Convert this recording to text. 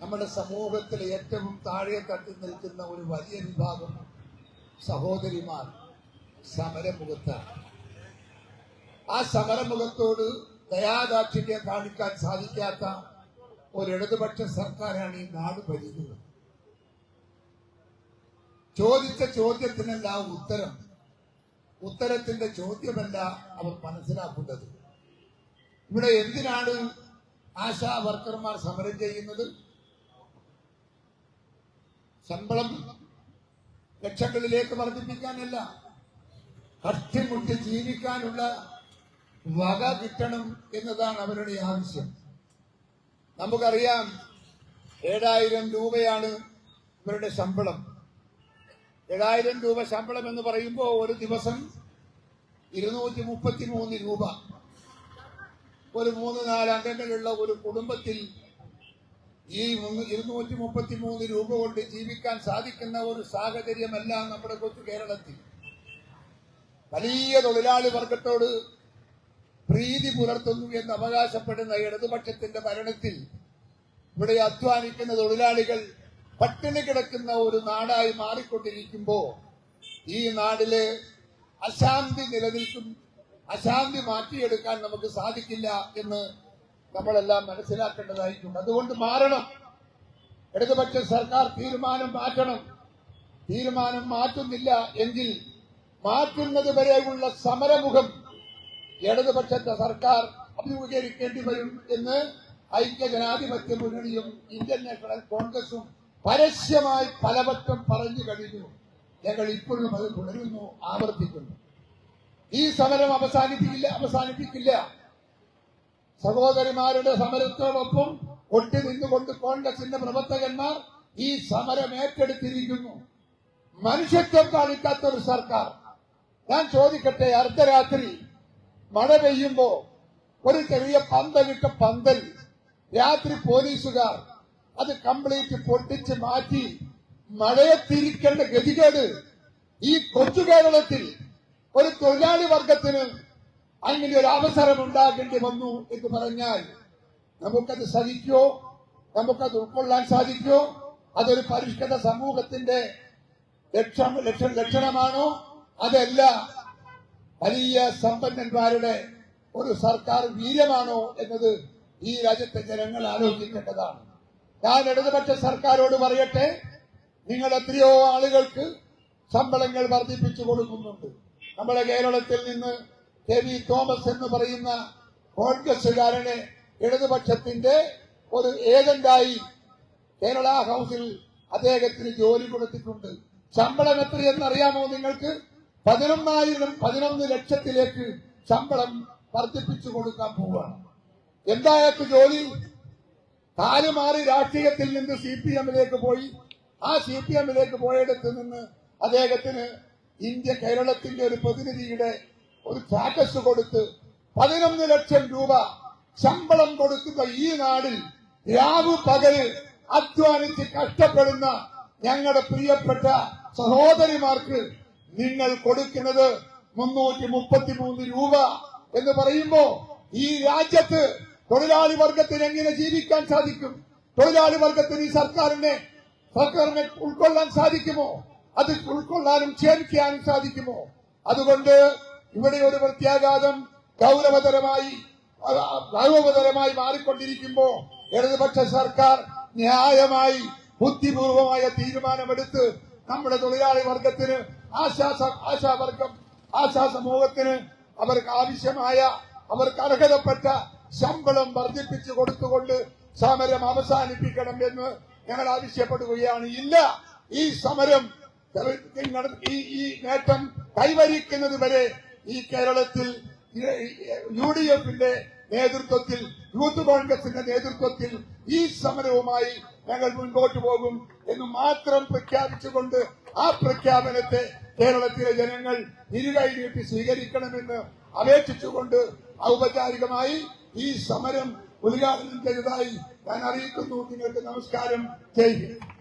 നമ്മുടെ സമൂഹത്തിൽ ഏറ്റവും താഴെ തട്ടി നിൽക്കുന്ന ഒരു വലിയ വിഭാഗം സഹോദരിമാർ സമരമുഖത്താണ്. ആ സമരമുഖത്തോട് ദയാദാക്ഷിണ്യം കാണിക്കാൻ സാധിക്കാത്ത ഒരു ഇടതുപക്ഷ സർക്കാരാണ് ഈ നാട് ഭരിക്കുന്നത്. ചോദിച്ച ചോദ്യത്തിനല്ല ഉത്തരം ഉത്തരത്തിന്റെ ചോദ്യമല്ല അവർ മനസ്സിലാക്കുന്നത് ഇവിടെ എന്തിനാണ് ആശാ വർക്കർമാർ സമരം ചെയ്യുന്നത്? ശമ്പളം ലക്ഷങ്ങളിലേക്ക് വർദ്ധിപ്പിക്കാനല്ല കഷ്ടിമുട്ടി ജീവിക്കാനുള്ള വക കിട്ടണം എന്നതാണ് അവരുടെ ആവശ്യം. നമുക്കറിയാം ഏഴായിരം രൂപയാണ് ഇവരുടെ ശമ്പളം. ഏഴായിരം രൂപ ശമ്പളം എന്ന് പറയുമ്പോൾ ഒരു ദിവസം ഇരുന്നൂറ്റി മുപ്പത്തി മൂന്ന് രൂപ. ഒരു മൂന്ന് നാല് അംഗങ്ങളുള്ള ഒരു കുടുംബത്തിൽ ഈ ഇരുന്നൂറ്റി മുപ്പത്തി മൂന്ന് രൂപ കൊണ്ട് ജീവിക്കാൻ സാധിക്കുന്ന ഒരു സാഹചര്യമല്ല നമ്മുടെ കൊച്ചു കേരളത്തിൽ. വലിയ തൊഴിലാളി വർഗത്തോട് പ്രീതി പുലർത്തുന്നു എന്ന് അവകാശപ്പെടുന്ന ഇടതുപക്ഷത്തിന്റെ ഭരണത്തിൽ ഇവിടെ അധ്വാനിക്കുന്ന തൊഴിലാളികൾ പട്ടിണി കിടക്കുന്ന ഒരു നാടായി മാറിക്കൊണ്ടിരിക്കുമ്പോ ഈ നാടിലെ അശാന്തി നിലനിൽക്കും അശാന്തി മാറ്റിയെടുക്കാൻ നമുക്ക് സാധിക്കില്ല എന്ന് നമ്മളെല്ലാം മനസ്സിലാക്കേണ്ടതായിട്ടുണ്ട്. അതുകൊണ്ട് മാറണം. ഇടതുപക്ഷ സർക്കാർ തീരുമാനം മാറ്റണം. തീരുമാനം മാറ്റുന്നില്ല എങ്കിൽ മാറ്റുന്നത് വരെയുള്ള സമരമുഖം ഇടതുപക്ഷത്തെ സർക്കാർ അഭിമുഖീകരിക്കേണ്ടി വരും എന്ന് ഐക്യ ജനാധിപത്യ മുന്നണിയും ഇന്ത്യൻ നാഷണൽ കോൺഗ്രസും പരസ്യമായി പലവട്ടം പറഞ്ഞു കഴിഞ്ഞു. ഞങ്ങൾ ഇപ്പോഴും അത് തുടരുന്നു ആവർത്തിക്കുന്നു. ഈ സമരം അവസാനിപ്പിക്കില്ല അവസാനിപ്പിക്കില്ല. സഹോദരിമാരുടെ സമരത്തോടൊപ്പം ഒട്ടി നിന്നുകൊണ്ട് കോൺഗ്രസിന്റെ പ്രവർത്തകന്മാർ ഈ സമരം ഏറ്റെടുത്തിരിക്കുന്നു. മനുഷ്യത്വം കാണിക്കാത്ത ഒരു സർക്കാർ. ഞാൻ ചോദിക്കട്ടെ അർദ്ധരാത്രി മഴ പെയ്യുമ്പോ ഒരു ചെറിയ പന്തലിട്ട പന്തൽ രാത്രി പോലീസുകാർ അത് കംപ്ലീറ്റ് പൊട്ടിച്ച് മാറ്റി മഴയെ തിരിക്കേണ്ട ഗതികേട് ഈ കൊച്ചു കേരളത്തിൽ ഒരു തൊഴിലാളി വർഗത്തിന് അങ്ങനെ ഒരു അവസരം ഉണ്ടാകേണ്ടി വന്നു എന്ന് പറഞ്ഞാൽ നമുക്കത് സഹിക്കോ? നമുക്കത് ഉൾക്കൊള്ളാൻ സാധിക്കോ? അതൊരു പരിഷ്കൃത സമൂഹത്തിന്റെ ലക്ഷം ലക്ഷ ലക്ഷണമാണോ? അതല്ല വലിയ സമ്പന്നന്മാരുടെ ഒരു സർക്കാർ വീര്യമാണോ എന്നത് ഈ രാജ്യത്തെ ജനങ്ങൾ ആലോചിക്കേണ്ടതാണ്. ഞാൻ ഇടതുപക്ഷ സർക്കാരോട് പറയട്ടെ നിങ്ങൾ എത്രയോ ആളുകൾക്ക് ശമ്പളങ്ങൾ വർദ്ധിപ്പിച്ചു കൊടുക്കുന്നുണ്ട്. നമ്മുടെ കേരളത്തിൽ നിന്ന് കെ വി തോമസ് എന്ന് പറയുന്ന കോൺഗ്രസുകാരനെ ഇടതുപക്ഷത്തിന്റെ ഒരു ഏജന്റായി കേരള ഹൗസിൽ അദ്ദേഹത്തിന് ജോലി കൊടുത്തിട്ടുണ്ട്. ശമ്പളം എത്രയെന്ന് അറിയാമോ നിങ്ങൾക്ക്? പതിനൊന്നായിരം പതിനൊന്ന് ലക്ഷത്തിലേക്ക് ശമ്പളം വർദ്ധിപ്പിച്ചു കൊടുക്കാൻ പോവുകയാണ്. എന്തായാലും ജോലി? കാലുമാറി രാഷ്ട്രീയത്തിൽ നിന്ന് സി പി എമ്മിലേക്ക് പോയി. ആ സി പി എമ്മിലേക്ക് പോയിടത്ത് നിന്ന് അദ്ദേഹത്തിന് ഇന്ത്യ കേരളത്തിന്റെ ഒരു പ്രതിനിധിയുടെ ഒരു സ്റ്റാറ്റസ് കൊടുത്ത് പതിനൊന്ന് ലക്ഷം രൂപ ശമ്പളം കൊടുക്കുന്ന ഈ നാടിൽ രാവു പകൽ അധ്വാനിച്ച് കഷ്ടപ്പെടുന്ന ഞങ്ങളുടെ പ്രിയപ്പെട്ട സഹോദരിമാർക്ക് നിങ്ങൾ കൊടുക്കുന്നത് മുന്നൂറ്റി മുപ്പത്തിമൂന്ന് രൂപ എന്ന് പറയുമ്പോ ഈ രാജ്യത്ത് തൊഴിലാളി വർഗത്തിന് എങ്ങനെ ജീവിക്കാൻ സാധിക്കും? തൊഴിലാളി വർഗത്തിന് ഈ സർക്കാരിനെ സർക്കാരിനെ ഉൾക്കൊള്ളാൻ സാധിക്കുമോ? അത് ഉൾക്കൊള്ളാനും ക്ഷേമിക്കാനും സാധിക്കുമോ? അതുകൊണ്ട് ഇവിടെ ഒരു പ്രത്യാഘാതം ഗൗരവതരമായി ഗൗരവതരമായി മാറിക്കൊണ്ടിരിക്കുമ്പോ ഇടതുപക്ഷ സർക്കാർ ന്യായമായി ബുദ്ധിപൂർവമായ തീരുമാനമെടുത്ത് നമ്മുടെ തൊഴിലാളി വർഗത്തിന് ആശാസ ആശാവർഗം ആശാ സമൂഹത്തിന് അവർക്ക് ആവശ്യമായ അവർക്ക് അർഹതപ്പെട്ട ശമ്പളം വർദ്ധിപ്പിച്ചു കൊടുത്തുകൊണ്ട് സമരം അവസാനിപ്പിക്കണം എന്ന് ഞങ്ങൾ ആവശ്യപ്പെടുകയാണ്. ഇല്ല ഈ സമരം ഈ നേട്ടം കൈവരിക്കുന്നത് വരെ ഈ കേരളത്തിൽ യു ഡി എഫിന്റെ നേതൃത്വത്തിൽ യൂത്ത് കോൺഗ്രസിന്റെ നേതൃത്വത്തിൽ ഈ സമരവുമായി ഞങ്ങൾ മുൻപോട്ട് പോകും എന്ന് മാത്രം പ്രഖ്യാപിച്ചുകൊണ്ട് ആ പ്രഖ്യാപനത്തെ കേരളത്തിലെ ജനങ്ങൾ ഇരുകൈ നീട്ടി സ്വീകരിക്കണമെന്ന് അപേക്ഷിച്ചുകൊണ്ട് ഔപചാരികമായി ഈ സമരം ഉദ്ഘാടനം ചെയ്തതായി ഞാൻ അറിയിക്കുന്നു. നിങ്ങൾക്ക് നമസ്കാരം. ചെയ്യുക